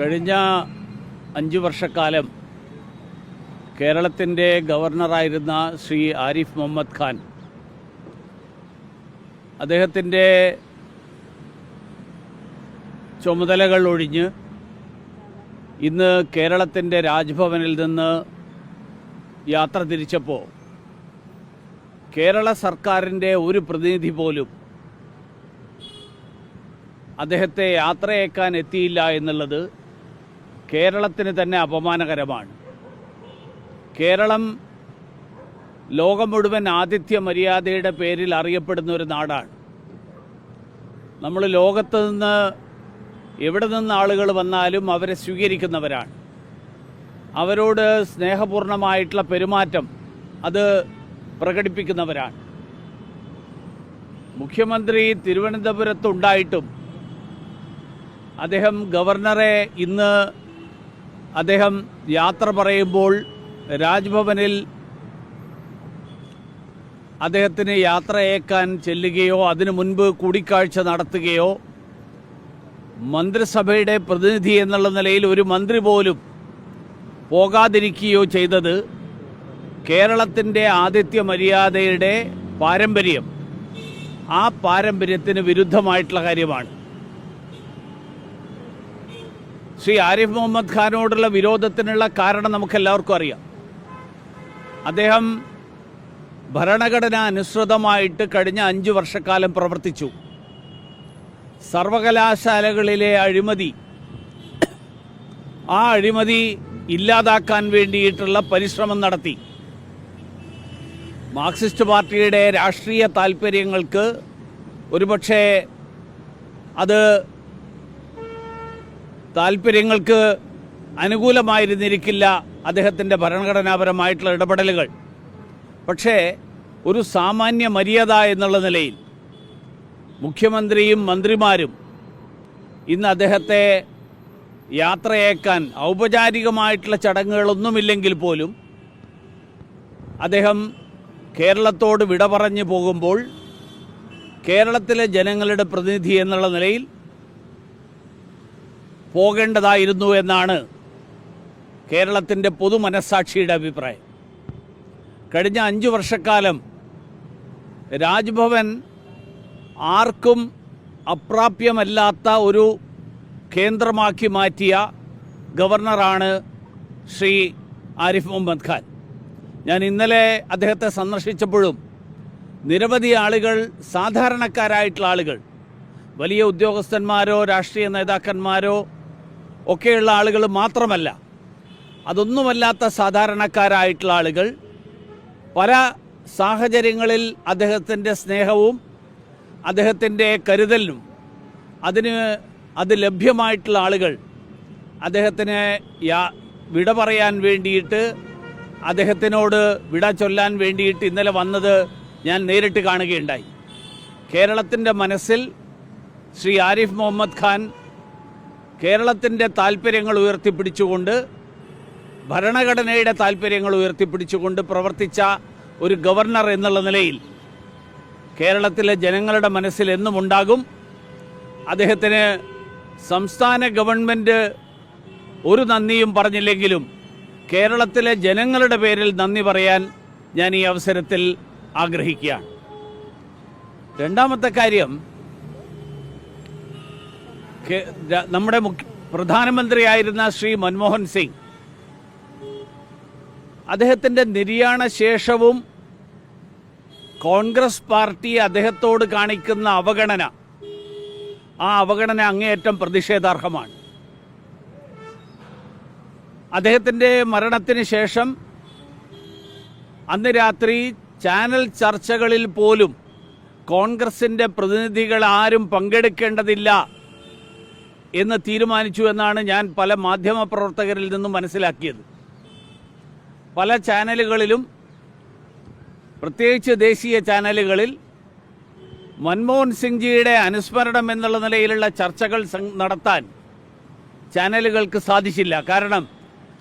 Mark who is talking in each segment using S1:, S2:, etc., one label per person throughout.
S1: കഴിഞ്ഞ അഞ്ച് വർഷക്കാലം കേരളത്തിന്റെ ഗവർണറായിരുന്ന ശ്രീ ആരിഫ് മുഹമ്മദ് ഖാൻ അദ്ദേഹത്തിന്റെ ചുമതലകൾ ഒഴിഞ്ഞ് ഇന്ന് കേരളത്തിന്റെ രാജ്ഭവനിൽ നിന്ന് യാത്ര തിരിച്ചപ്പോൾ കേരള സർക്കാരിന്റെ ഒരു പ്രതിനിധി പോലും അദ്ദേഹത്തെ യാത്രയേക്കാൻ എത്തിയില്ല എന്നുള്ളത് കേരളത്തിന് തന്നെ അപമാനകരമാണ്. കേരളം ലോകം മുഴുവൻ ആതിഥ്യ മര്യാദയുടെ പേരിൽ അറിയപ്പെടുന്ന ഒരു നാടാണ്. നമ്മൾ ലോകത്ത് നിന്ന് എവിടെ നിന്ന് ആളുകൾ വന്നാലും അവരെ സ്വീകരിക്കുന്നവരാണ്. അവരോട് സ്നേഹപൂർണമായിട്ടുള്ള പെരുമാറ്റം അത് പ്രകടിപ്പിക്കുന്നവരാണ്. മുഖ്യമന്ത്രി തിരുവനന്തപുരത്തുണ്ടായിട്ടും അദ്ദേഹം ഗവർണറെ ഇന്ന് അദ്ദേഹം യാത്ര പറയുമ്പോൾ രാജ്ഭവനിൽ അദ്ദേഹത്തിന് യാത്രയേക്കാൻ ചെല്ലുകയോ അതിനു മുൻപ് കൂടിക്കാഴ്ച നടത്തുകയോ മന്ത്രിസഭയുടെ പ്രതിനിധി എന്നുള്ള നിലയിൽ ഒരു മന്ത്രി പോലും പോകാതിരിക്കുകയോ ചെയ്തത് കേരളത്തിന്റെ ആതിഥ്യ മര്യാദയുടെ പാരമ്പര്യം. ആ പാരമ്പര്യത്തിന് വിരുദ്ധമായിട്ടുള്ള കാര്യമാണ്. ശ്രീ ആരിഫ് മുഹമ്മദ് ഖാനോടുള്ള വിരോധത്തിനുള്ള കാരണം നമുക്കെല്ലാവർക്കും അറിയാം. അദ്ദേഹം ഭരണഘടന അനുസൃതമായിട്ട് കഴിഞ്ഞ അഞ്ച് വർഷക്കാലം പ്രവർത്തിച്ചു. സർവകലാശാലകളിലെ അഴിമതി ആ അഴിമതി ഇല്ലാതാക്കാൻ വേണ്ടിയിട്ടുള്ള പരിശ്രമം നടത്തി. മാർക്സിസ്റ്റ് പാർട്ടിയുടെ രാഷ്ട്രീയ താല്പര്യങ്ങൾക്ക് ഒരുപക്ഷെ അത് താല്പര്യങ്ങൾക്ക് അനുകൂലമായിരുന്നിരിക്കില്ല അദ്ദേഹത്തിന്റെ ഭരണഘടനാപരമായിട്ടുള്ള ഇടപെടലുകൾ. പക്ഷേ ഒരു സാമാന്യ മര്യാദ എന്നുള്ള നിലയിൽ മുഖ്യമന്ത്രിയും മന്ത്രിമാരും ഇന്ന് അദ്ദേഹത്തെ യാത്രയേക്കാൻ ഔപചാരികമായിട്ടുള്ള ചടങ്ങുകളൊന്നുമില്ലെങ്കിൽ പോലും അദ്ദേഹം കേരളത്തോട് വിട പറഞ്ഞു പോകുമ്പോൾ കേരളത്തിലെ ജനങ്ങളുടെ പ്രതിനിധി എന്നുള്ള നിലയിൽ പോകേണ്ടതായിരുന്നു എന്നാണ് കേരളത്തിന്റെ പൊതുമനസ്സാക്ഷിയുടെ അഭിപ്രായം. കഴിഞ്ഞ അഞ്ചു വർഷക്കാലം രാജ്ഭവൻ ആർക്കും അപ്രാപ്യമല്ലാത്ത ഒരു കേന്ദ്രമാക്കി മാറ്റിയ ഗവർണറാണ് ശ്രീ ആരിഫ് മുഹമ്മദ് ഖാൻ. ഞാൻ ഇന്നലെ അദ്ദേഹത്തെ സന്ദർശിച്ചപ്പോഴും നിരവധി ആളുകൾ സാധാരണക്കാരായിട്ടുള്ള ആളുകൾ വലിയ ഉദ്യോഗസ്ഥന്മാരോ രാഷ്ട്രീയ നേതാക്കന്മാരോ ഒക്കെയുള്ള ആളുകൾ മാത്രമല്ല അതൊന്നുമല്ലാത്ത സാധാരണക്കാരായിട്ടുള്ള ആളുകൾ പല സാഹചര്യങ്ങളിൽ അദ്ദേഹത്തിന്റെ സ്നേഹവും അദ്ദേഹത്തിന്റെ കരുതലിനും അതിന് അത് ലഭ്യമായിട്ടുള്ള ആളുകൾ അദ്ദേഹത്തിന് യാ വിട പറയാൻ വേണ്ടിയിട്ട് അദ്ദേഹത്തിനോട് വിട ചൊല്ലാൻ വേണ്ടിയിട്ട് ഇന്നലെ വന്നത് ഞാൻ നേരിട്ട് കാണുകയുണ്ടായി. കേരളത്തിന്റെ മനസ്സിൽ ശ്രീ ആരിഫ് മുഹമ്മദ് ഖാൻ കേരളത്തിന്റെ താല്പര്യങ്ങൾ ഉയർത്തിപ്പിടിച്ചുകൊണ്ട് ഭരണഘടനയുടെ താല്പര്യങ്ങൾ ഉയർത്തിപ്പിടിച്ചുകൊണ്ട് പ്രവർത്തിച്ച ഒരു ഗവർണർ എന്നുള്ള നിലയിൽ കേരളത്തിലെ ജനങ്ങളുടെ മനസ്സിൽ എന്നും ഉണ്ടാകും. അദ്ദേഹത്തിന് സംസ്ഥാന ഗവൺമെന്റ് ഒരു നന്ദിയും പറഞ്ഞില്ലെങ്കിലും കേരളത്തിലെ ജനങ്ങളുടെ പേരിൽ നന്ദി പറയാൻ ഞാൻ ഈ അവസരത്തിൽ ആഗ്രഹിക്കുകയാണ്. രണ്ടാമത്തെ കാര്യം നമ്മുടെ പ്രധാനമന്ത്രിയായിരുന്ന ശ്രീ മൻമോഹൻ സിംഗ്. അദ്ദേഹത്തിന്റെ നിര്യാണ ശേഷവും കോൺഗ്രസ് പാർട്ടി അദ്ദേഹത്തോട് കാണിക്കുന്ന അവഗണന ആ അവഗണന അങ്ങേയറ്റം പ്രതിഷേധാർഹമാണ്. അദ്ദേഹത്തിന്റെ മരണത്തിന് ശേഷം അന്ന് രാത്രി ചാനൽ ചർച്ചകളിൽ പോലും കോൺഗ്രസിന്റെ പ്രതിനിധികൾ ആരും പങ്കെടുക്കേണ്ടതില്ല എന്ന് തീരുമാനിച്ചു എന്നാണ് ഞാൻ പല മാധ്യമ പ്രവർത്തകരിൽ നിന്നും മനസ്സിലാക്കിയത്. പല ചാനലുകളിലും പ്രത്യേകിച്ച് ദേശീയ ചാനലുകളിൽ മൻമോഹൻ സിംഗ്ജിയുടെ അനുസ്മരണം എന്നുള്ള നിലയിലുള്ള ചർച്ചകൾ നടത്താൻ ചാനലുകൾക്ക് സാധിച്ചില്ല. കാരണം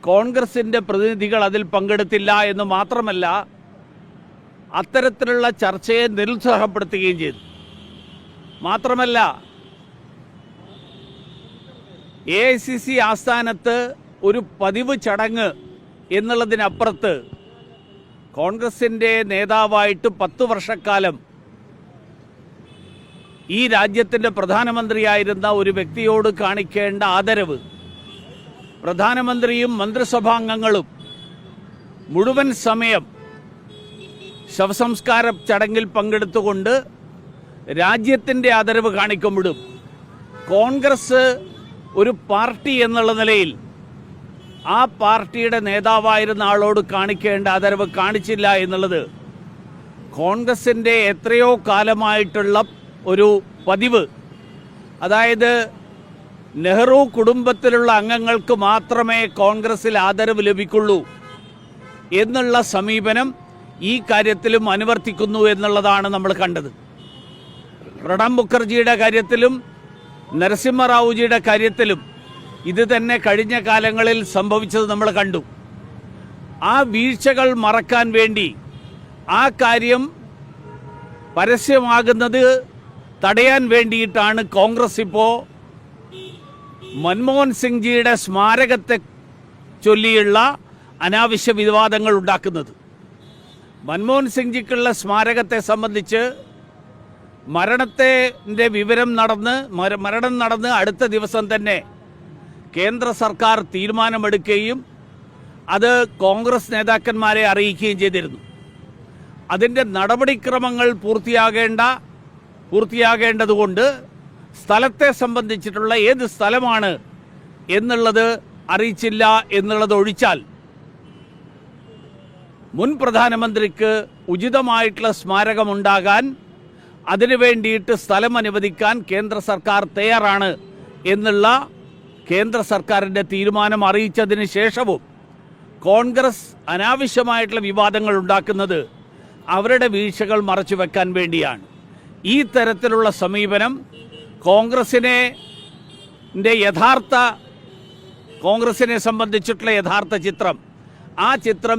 S1: കോൺഗ്രസിന്റെ പ്രതിനിധികൾ അതിൽ പങ്കെടുത്തില്ല എന്ന് മാത്രമല്ല അത്തരത്തിലുള്ള ചർച്ചയെ നിരുത്സാഹപ്പെടുത്തുകയും ചെയ്തു. മാത്രമല്ല എ ഐ സി സി ആസ്ഥാനത്ത് ഒരു പതിവ് ചടങ്ങ് എന്നുള്ളതിനപ്പുറത്ത് കോൺഗ്രസിന്റെ നേതാവായിട്ട് പത്ത് വർഷക്കാലം ഈ രാജ്യത്തിന്റെ പ്രധാനമന്ത്രിയായിരുന്ന ഒരു വ്യക്തിയോട് കാണിക്കേണ്ട ആദരവ് പ്രധാനമന്ത്രിയും മന്ത്രിസഭാംഗങ്ങളും മുഴുവൻ സമയം ശവസംസ്കാര ചടങ്ങിൽ പങ്കെടുത്തുകൊണ്ട് രാജ്യത്തിന്റെ ആദരവ് കാണിക്കുമ്പോഴും കോൺഗ്രസ് ഒരു പാർട്ടി എന്നുള്ള നിലയിൽ ആ പാർട്ടിയുടെ നേതാവായിരുന്ന ആളോട് കാണിക്കേണ്ട ആദരവ് കാണിച്ചില്ല എന്നുള്ളത് കോൺഗ്രസിന്റെ എത്രയോ കാലമായിട്ടുള്ള ഒരു പതിവ്. അതായത് നെഹ്റു കുടുംബത്തിലുള്ള അംഗങ്ങൾക്ക് മാത്രമേ കോൺഗ്രസിൽ ആദരവ് ലഭിക്കുള്ളൂ എന്നുള്ള സമീപനം ഈ കാര്യത്തിലും അനുവർത്തിക്കുന്നു എന്നുള്ളതാണ് നമ്മൾ കണ്ടത്. പ്രണബ് മുഖർജിയുടെ കാര്യത്തിലും നരസിംഹറാവുജിയുടെ കാര്യത്തിലും ഇത് തന്നെ കഴിഞ്ഞ കാലങ്ങളിൽ സംഭവിച്ചത് നമ്മൾ കണ്ടു. ആ വീഴ്ചകൾ മറക്കാൻ വേണ്ടി ആ കാര്യം പരസ്യമാകുന്നത് തടയാൻ വേണ്ടിയിട്ടാണ് കോൺഗ്രസ് ഇപ്പോൾ മൻമോഹൻ സിംഗ്ജിയുടെ സ്മാരകത്തെ ചൊല്ലിയുള്ള അനാവശ്യ വിവാദങ്ങൾ ഉണ്ടാക്കുന്നത്. മൻമോഹൻ സിംഗ്ജിക്കുള്ള സ്മാരകത്തെ സംബന്ധിച്ച് മരണത്തെ വിവരം നടന്ന് മരണം നടന്ന് അടുത്ത ദിവസം തന്നെ കേന്ദ്ര സർക്കാർ തീരുമാനമെടുക്കുകയും അത് കോൺഗ്രസ് നേതാക്കന്മാരെ അറിയിക്കുകയും ചെയ്തിരുന്നു. അതിന്റെ നടപടിക്രമങ്ങൾ പൂർത്തിയാകേണ്ട പൂർത്തിയാകേണ്ടതുകൊണ്ട് സ്ഥലത്തെ സംബന്ധിച്ചിട്ടുള്ള ഏത് സ്ഥലമാണ് എന്നുള്ളത് അറിയിച്ചില്ല എന്നുള്ളത് ഒഴിച്ചാൽ മുൻ പ്രധാനമന്ത്രിക്ക് ഉചിതമായിട്ടുള്ള സ്മാരകമുണ്ടാകാൻ അതിനു വേണ്ടിയിട്ട് സ്ഥലം അനുവദിക്കാൻ കേന്ദ്ര സർക്കാർ തയ്യാറാണ് എന്നുള്ള കേന്ദ്ര സർക്കാരിന്റെ തീരുമാനം അറിയിച്ചതിന് ശേഷവും കോൺഗ്രസ് അനാവശ്യമായിട്ടുള്ള വിവാദങ്ങൾ ഉണ്ടാക്കുന്നത് അവരുടെ വീഴ്ചകൾ മറച്ചു വെക്കാൻ വേണ്ടിയാണ്. ഈ തരത്തിലുള്ള സമീപനം കോൺഗ്രസിനെ യഥാർത്ഥ കോൺഗ്രസിനെ സംബന്ധിച്ചിട്ടുള്ള യഥാർത്ഥ ചിത്രം. ആ ചിത്രം